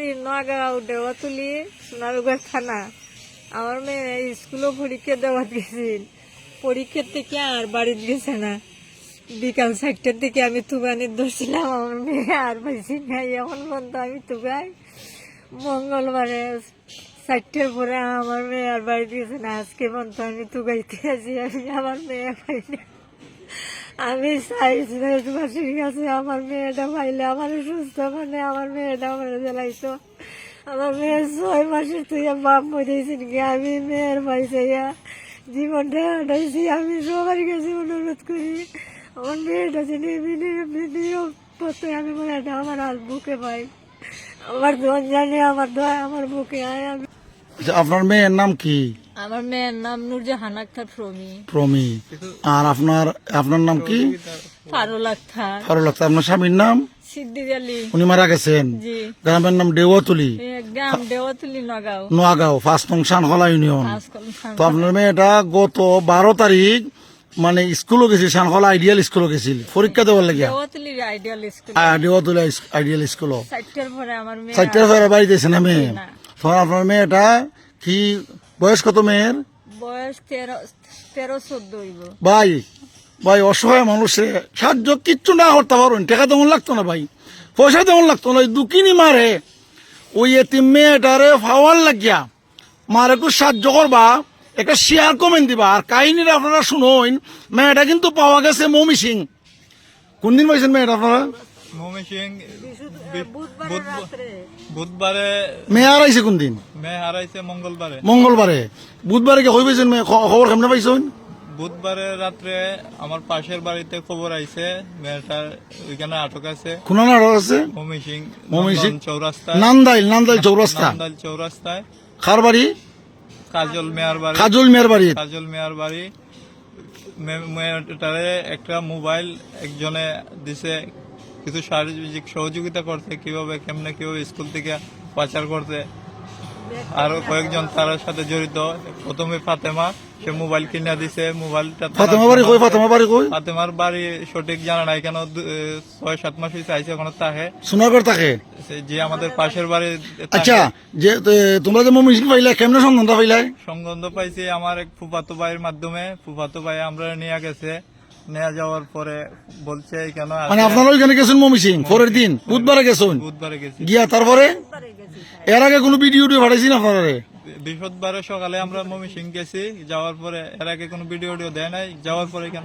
নগাঁও দেওয়াতুলি সোনারুগার থানা। আমার মেয়ে স্কুলও পরীক্ষা দেওয়া গেছিল। পরীক্ষার থেকে আর বাড়ি গেছে না। বিকাল চারটার দিকে আমি তুবানি ধরছিলাম আমার মেয়ে আর পাইছি না এখন পর্যন্ত আমি তুবাই মঙ্গলবারে চারটের পরে আমার মেয়ে আর বাড়ি গেছে না। আজকে পর্যন্ত আমি তুগাইতে আছি আমি আমার মেয়ে পাই না। আমি চাইছি দেশবাসীর কাছে আমার মেয়েটা পাইলে আমার সুস্থ মানে আমার মেয়েটা আমার জ্বালাইতো। আমার মেয়ে ছয় মাসের তুই বাপ মরেছি নাকি আমি মেয়ের পাইছে জীবনটা হাঁটাইছি আমি সবার কাছে অনুরোধ করি, আমার মেয়েটা যদি ভিডিও করতে আমি হয় আমার আর বুকে পাই। আমার ধন জানে, আমার দয় আমার বুকে আয়, আমি আচ্ছা আপনার মেয়ের নাম কি? আমার মেয়ের নাম নুরজাহান আক্তার প্রমি। প্রমি। আর আপনার আপনার নাম কি? ফারুল আক্তার। ফারুল আক্তার। আপনার স্বামীর নাম? সিদ্দিক আলী। উনি মারা গেছেন। গ্রামের নাম গ্রাম নগাঁও। নোয়াগাঁও নং শানখলা ইউনিয়ন। তো আপনার মেয়েটা গত বারো তারিখ মানে স্কুলও গেছিল শানখলা আইডিয়াল স্কুলও গেছিল। পরীক্ষা দেওয়ার লাগিয়া। দেওয়াতুলির আইডিয়াল স্কুল স্কুলও চারটার পরে আমার মেয়ে বাড়িতে না। মেয়ে তখন আপনার মেয়েটা কি বয়স কত মেয়ের? বয়স তেরো তেরো চোদ্দ ভাই ভাই অসহায় মানুষে সাহায্য কিচ্ছু না করতে পারুন টাকা তেমন লাগতো না ভাই। পয়সা তেমন লাগতো না ওই দুকিনি মারে। ওই এতিম মেয়েটারে ফাওয়ার লাগিয়া মার একটু সাহায্য করবা একটা শেয়ার কমেন্ট দিবা। আর কাহিনীটা আপনারা শুনুন মেয়েটা কিন্তু পাওয়া গেছে মমি সিং। কোনদিন পাইছেন মেয়েটা আপনারা? মমি সিং বুধবার মেয়ে হারাইছে কোন দিন? মেয়ে হারাইছে মঙ্গলবারে। মঙ্গলবারে। বুধবারে কি পাইছেন মেয়ে খ- খবর কেমনে পাইছেন বুধবারে রাত্রে আমার পাশের বাড়িতে খবর আইছে মেয়েটার ওইখানে আটক আছে। খুনা না আছে? Mummy Singh mummy Singh? চৌরাস্তায়। নান্দাইল নান্দাইল চৌরাস্তা? নান্দাইল চৌরাস্তায়। খার বাড়ি? কাজল মেয়ার বাড়ি। কাজল মেয়ের বাড়ি। কাজল মেয়ার বাড়ি। মে- মেয়েটারে একটা মোবাইল একজনে দিছে কিছু শারীরিক সহযোগিতা করতে কীভাবে কেমনে কীভাবে স্কুল থেকে পাচার করতে আরও কয়েকজন তার সাথে জড়িত। প্রথমে ফাতেমা সে মোবাইল কিনে দিছে মোবাইলটা ফাতেমা বাড়ি কই? ফাতেমা বাড়ি কই? ফাতেমার বাড়ি সঠিক জানা নাই কেন ছয় সাত মাস ওখানে সোনারগড় থাকে যে আমাদের পাশের বাড়ি আচ্ছা যে তোমরা যে পাইলে কেমনে সন্ধানটা পাইলে? সংগন্ধ পাইছি আমার এক ফুফাতো ভাইয়ের মাধ্যমে। ফুফাতো ভাই আমরা নিয়ে গেছে। নিয়ে যাওয়ার পরে বলছে কেন মানে আপনারা ওইখানে গেছেন মমি সিং পরের দিন বুধবারে গেছেন? বুধবারে গেছি। গিয়া তারপরে? এর আগে কোনো ভিডিও টিডিও পাঠাইছি না আপনারা? বৃহস্পতিবারে সকালে আমরা মমি সিং গেছি যাওয়ার পরে এর আগে কোনো ভিডিও টিডিও দেয় নাই। যাওয়ার পরে কেন?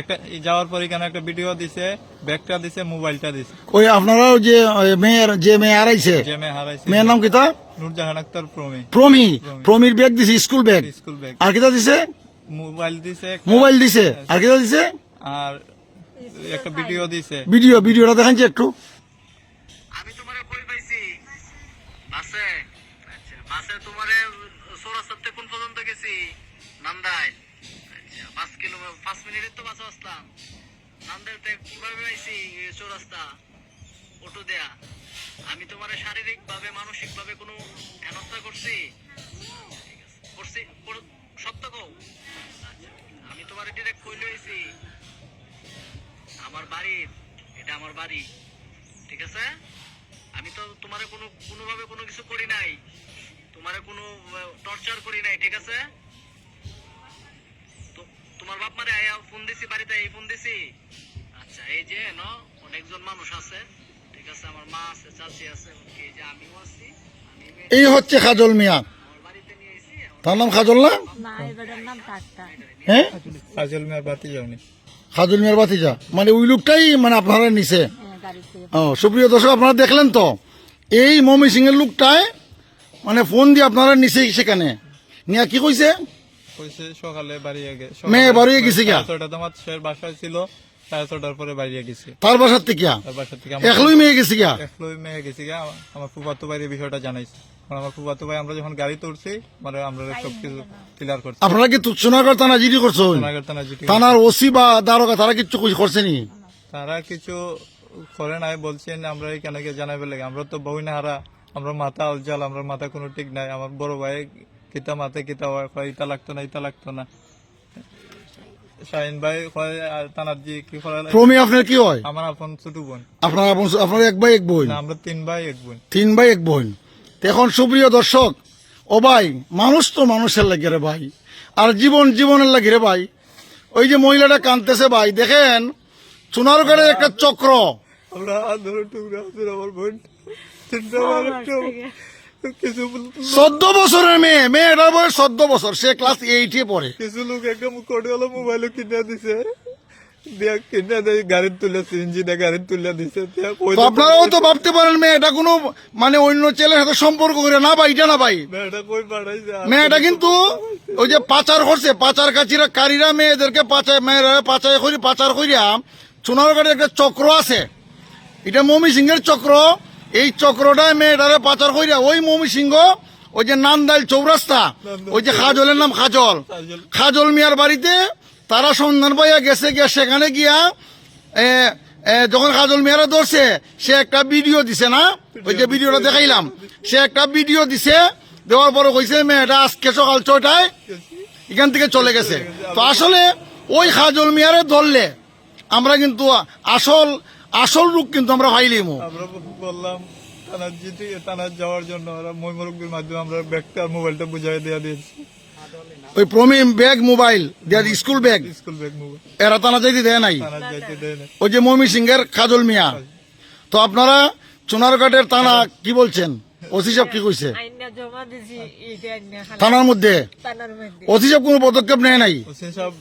একটা যাওয়ার পরে কেন একটা ভিডিও দিছে ব্যাগটা দিছে মোবাইলটা দিছে। ওই আপনারাও যে মেয়ের যে মেয়ে হারাইছে যে মেয়ে হারাইছে। মেয়ের নাম কিতা নুরজাহান আক্তার প্রমে। প্রমি। প্রমির ব্যাগ দিছে স্কুল ব্যাগ। School bag. আর কিতা দিছে? মোবাইল দিছে মোবাইল দিছে। আর কিতা দিছে? আর একটা ভিডিও দিছে। ভিডিও ভিডিওটা দেখাচ্ছি একটু। আমি তোমারে কই পাইছি। বাসে? আচ্ছা বাসে তোমারে সৌরাস্তাতে কোন পর্যন্ত গেছি? নান্দাইল। আচ্ছা পাঁচ কিলোমিটার পাঁচ মিনিটের তো বাসে আসলাম। নান্দাইলতে কীভাবে পাইছি এই অটো দেয়া। আমি তোমারে শারীরিক ভাবে মানসিক ভাবে কোনো হেনস্থা করছি? ঠিক করছি কর- আমি তোমারে ডিরেক্ট কই লইছি আমার বাড়ি, এটা আমার বাড়ি, ঠিক আছে? আমি তো তোমারে কোনো, কোনোভাবে কোনো কিছু করি নাই, তোমারে কোনো টর্চার করি নাই, ঠিক আছে? তোমার বাপ মারে আয়া ফোন দিছি, বাড়িতে এই ফোন দিছি। আচ্ছা এই যে, ন, অনেকজন মানুষ আছে, ঠিক আছে? আমার মা আছে, চাচি আছে এই যে আমিও আছি এই হচ্ছে খাজল মিয়া। তার নাম খাজল না? হ্যাঁ? কাজল মেয়ার বাতি যাওনি খাজল মিয়ার বাতিজা মানে ওই লোকটাই মানে আপনারা নিছে। হ্যাঁ, ও সুপ্রিয় দর্শক আপনারা দেখলেন তো? এই মমি সিং এর লোকটায় মানে ফোন দিয়ে আপনারা নিছে সেখানে। নিয়া কি কইছে? কইছে সকালে বাড়িয়ে গে মেয়ে বাড়িয়ে গেছে গা? ছয়টা তোমার শের বাসায় ছিল। সাড়ে ছটার পরে বাড়িয়ে গেছে। তার বাসার থেকে? তার বাসা থেকে একলই মেয়ে গেছে গিয়া? একলই মেয়ে গেছি গা আমার- আমার ফুফাতো ভাইয়ের বিষয়টা জানাইছে। আমার ফুফাতো ভাই আমরা যখন গাড়িতে উঠছি মানে আমরা সব ক্লিয়ার করছি। আপনারা কি থানা জিডি করছ? সোনাগার থানা জিটি থানার ওসি বা দারোগা তারা কিচ্ছু কই- করছেনি তারা কিছু করে নাই বলছেন আমরা এখানে গিয়ে জানাই বলে আমরা তো বই না হারা আমরা মাথা উজ্জ্বল আমরা মাথা কোনো ঠিক নাই। আমার বড় ভাই কিতা মাথা কিতা হয় কয় ইটা লাগতো না ইটা লাগতো না। শাহিন ভাই কয় আর তানার জি কি করা প্রমি আপনার কি হয়? আমার আপন ছোট বোন। আপনার আপন- আপনার এক ভাই এক বোন? না, আমরা তিন ভাই এক বোন। তিন ভাই এক বোন। তো এখন সুপ্রিয় দর্শক ও ভাই মানুষ তো মানুষের লাগে রে ভাই। আর জীবন জীবনের লাগে রে ভাই। ওই যে মহিলাটা কাঁদতেছে ভাই দেখেন সোনারগড়ের একটা চক্র। আমরা হাত ধরে টুকরা আছে আমার বোন। তিনটা বার একটা। কিছু চোদ্দ বছরের মেয়ে মেয়েটার বয়স চোদ্দ বছর সে ক্লাস এইটে পড়ে। কিছু লোক কোটিওয়ালা মোবাইল কিনে দিছে। আপনারাও তো ভাবতে পারেন মেয়েটা কোনো মানে অন্য ছেলের সাথে সম্পর্ক করে না ভাই এটা না ভাই? মেয়েটা কিন্তু ওই যে পাচার করছে পাচার কাছিরা কারীরা মেয়েদেরকে পাচার মেয়েরা পাচার করি পাচার করিয়া সোনারগাঁড়ে একটা চক্র আছে। এটা মমি সিংহের চক্র। এই চক্রটায় মেয়েটারে পাচার করিয়া ওই মমি সিংহ ওই যে নান্দাইল চৌরাস্তা ওই যে খাজলের নাম খাজল। খাজল। মিয়ার বাড়িতে তারা সন্ধান পাইয়া গেছে গিয়া সেখানে গিয়া যখন খাজল মিয়ারা ধরছে সে একটা ভিডিও দিছে না? ওই যে ভিডিওটা দেখাইলাম। সে একটা ভিডিও দিছে দেওয়ার পরে কইছে মেয়েটা আজকে সকাল ছয়টায় এখান থেকে চলে গেছে। তো আসলে ওই খাজল মিয়ারে ধরলে আমরা কিন্তু আসল আসল রূপ কিন্তু আমরা পাইলিমু। আমরা বললাম থানার জিতে থানার যাওয়ার জন্য ওরা ময়মরকবির মাধ্যমে আমরা ব্যাগটা মোবাইলটা বুঝাই দেওয়া দিয়েছি। ওই প্রমিম ব্যাগ মোবাইল দেয়ার school bag school bag mobile. এরা তানা যাইতে দেয় নাই। ওই যে মমি সিংহের খাজল মিয়া। তো আপনারা চুনারঘাটের থানা কি বলছেন? ওসি সাহেব কি কইছে? থানার মধ্যে? তানার ওসি সাহেব কোনো পদক্ষেপ নেয় নাই? ওসিন সাহেব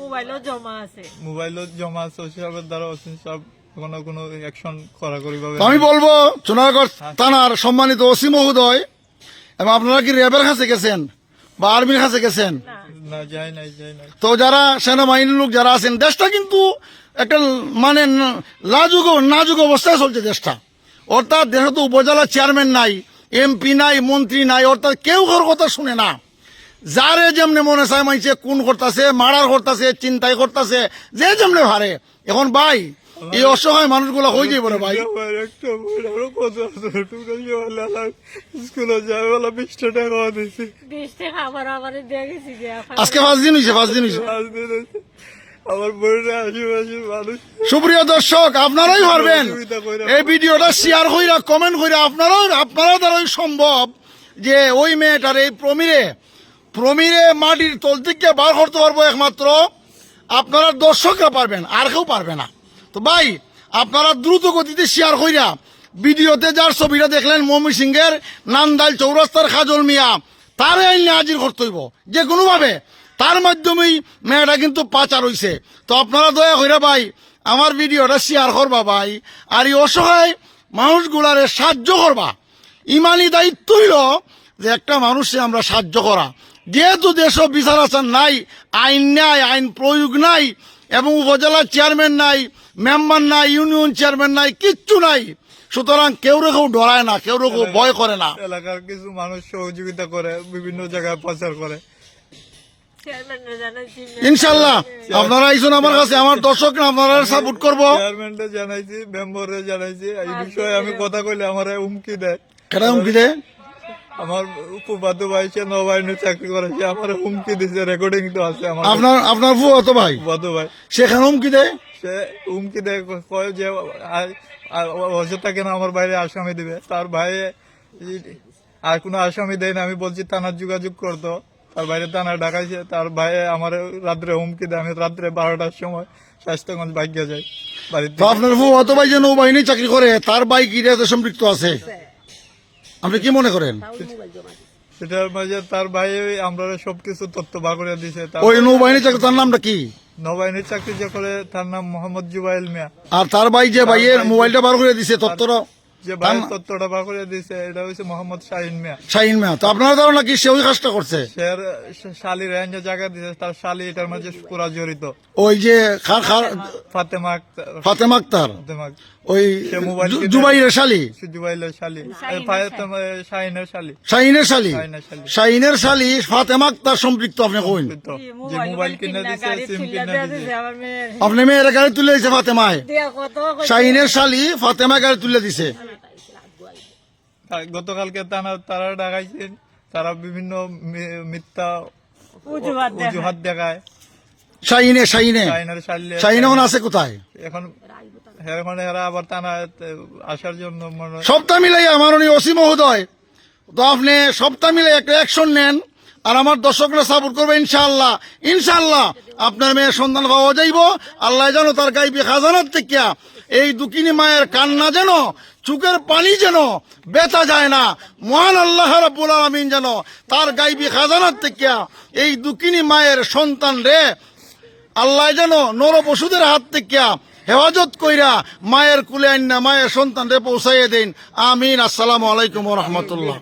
মোবাইলও জমা আছে। মোবাইলও জমা আছে ওসি সাহেবের দ্বারা ওসিন সাহেব কোনো কোনো অ্যাকশন করা করি ভাবে তো আমি বলব চুনারগড় থানার সম্মানিত ওসি মহোদয় এবং আপনারা কি র্যাবের কাছে গেছেন বা আর্মির কাছে গেছেন? তো যারা সেনাবাহিনীর লোক যারা আছেন দেশটা কিন্তু একটা মানে লাজুক নাজুক অবস্থায় চলছে দেশটা। অর্থাৎ দেশে তো উপজেলা চেয়ারম্যান নাই এমপি নাই মন্ত্রী নাই অর্থাৎ কেউ কারোর কথা শুনে না। যারে যেমনে মনে চায় মাইছে কোন করতেছে মারার করতেছে চিন্তাই করতেছে যে যেমনে ভারে। এখন ভাই এই অসহায় মানুষগুলো হয়ে যাবে রে ভাই। আমার একটা বোন, আমরা কত আছে, টুকরা সকালে আলাম, স্কুলে যাই বলা বিশটা টাকা দিয়েছি। বিশ টাকা আবার আবার দিয়ে গেছি আজকে পাঁচ দিন হয়েছে পাঁচ দিন হয়েছে। পাঁচ দিন হয়েছে। আমার বোনের আশেপাশে মানুষ সুপ্রিয় দর্শক আপনারাই পারবেন। এই ভিডিওটা শেয়ার কইরা কমেন্ট কইরা আপনারাও আপনারা দ্বারাই সম্ভব যে ওই মেয়েটার এই প্রমিরে প্রমিরে মাটির তল থেকে বার করতে পারব একমাত্র। আপনারা দর্শকরা পারবেন আর কেউ পারবে না। তো ভাই, আপনারা দ্রুত গতিতে শেয়ার কইরা ভিডিওতে যার ছবিটা দেখলেন মমি সিংহের নান্দাইল চৌরাস্তার খাজল মিয়া, তারে আইনে হাজির করতে হইব। যে কোনোভাবে, তার মাধ্যমেই মেয়েটা কিন্তু পাচার হইছে। তো আপনারা দয়া কইরা ভাই, আমার ভিডিওটা শেয়ার করবা ভাই, আর এই অসহায় মানুষগুলারে সাহায্য করবা। ইমানি দায়িত্ব হইল যে একটা মানুষে আমরা সাহায্য করা। যেহেতু দেশ বিচার আচার নাই, আইন নাই, আইন প্রয়োগ নাই এবং উপজেলার চেয়ারম্যান নাই মেম্বার নাই ইউনিয়ন চেয়ারম্যান নাই কিচ্ছু নাই। সুতরাং কেউ কেউ ডরায় না কেউ কেউ ভয় করে না। এলাকার কিছু মানুষ সহযোগিতা করে বিভিন্ন জায়গায় প্রচার করে। ইনশাল্লাহ আপনারা আইসুন আমার কাছে আমার দর্শক আপনারা সাপোর্ট করব। চেয়ারম্যানকে জানাইছি মেম্বারে জানাইছি এই বিষয়ে আমি কথা কইলে আমার হুমকি দেয়। কেন হুমকি দে আমার উপবাদ্য ভাই সে নবায়নে চাকরি করেছে আমার হুমকি দিছে রেকর্ডিং তো আছে আমার আপনার আপনার ফুয়া তো ভাই? উপবাদ্য ভাই। সেখানে হুমকি দেয়? সে হুমকি দেয় কয় যে অযথা কেন আমার বাইরে আসামি দিবে। তার ভাই আর কোনো আসামি দেয় না আমি বলছি থানার যোগাযোগ করতো তার বাইরে থানা ডাকাইছে তার ভাই আমার রাত্রে হুমকি দেয় আমি রাত্রে বারোটার সময় স্বাস্থ্যগঞ্জ ভাগ্য যাই। বাড়িতে আপনার ফুয়া তো ভাই যে নৌবাহিনী চাকরি করে তার বাইক সম্পৃক্ত আছে? আপনি কি মনে করেন? সেটার মাঝে তার ভাই আমরা সবকিছু তথ্য করে দিছে ওই নৌবাহিনী চাকরি তার নামটা কি? নবায়নের চাকরি যে করে তার নাম মোহাম্মদ জুবাইল মিয়া। আর তার ভাই যে ভাইয়ের মোবাইলটা বার করে দিছে তত্ত্বরা যে ভাই তথ্যটা বার করে দিছে এটা হচ্ছে মোহাম্মদ শাহিন মিয়া। শাহিন মিয়া। তো আপনার ধারণা কি সে ওই কাজটা করছে? সে শালি রেঞ্জ জায়গা দিছে তার শালি এটার মাঝে পুরা জড়িত। ওই যে ফাতেমা আক্তার। ফাতেমা আক্তার। ফাতেমা ওই জুবাইরের শালি? শাহিনের শালি। শাহিনের শালি। শাহিনের শালি? ফাতেমা আক্তার সম্পৃক্ত আপনি কইন? তো যে মোবাইল কিনে দিছে সিম তুলে কিনে দিছে। দিছে। আমার মেয়ের আপনি মেয়ের গাড়ি তুলে দিছে ফাতেমায়? শাহিনের শালি ফাতেমা গাড়ি তুলে দিছে। গতকালকে তারা তারা ডাকাইছেন তারা বিভিন্ন মিথ্যা অজুহাত দেখায়। শাহিনে শাহিনে। শাহিনে আছে কোথায়? এখন এখন এরা আবার টানা আসার জন্য সপ্তাহ মিলাই আমার উনি মহোদয়। তো আপনি সপ্তাহ মিলে একটা অ্যাকশন নেন আর আমার দর্শকরা সাপোর্ট করবে ইনশাআল্লাহ। ইনশাআল্লাহ আপনার মেয়ের সন্তান পাওয়া যাইব। আল্লাহ যেন তার গাইবি খাজানার থেকে। এই দুকিনী মায়ের কান্না যেন চুকের পানি যেন বেতা যায় না। মহান আল্লাহ রাব্বুল আলামিন যেন তার গাইবি খাজানার থেকে। এই দুকিনী মায়ের সন্তান রে আল্লাহ যেন নর পশুদের হাত থেকে হেফাজত কইরা মায়ের কুলে আইন মায়ের সন্তানরে পৌঁছাইয়ে দিন। আমিন। আসসালামু আলাইকুম রহমতুল্লাহ।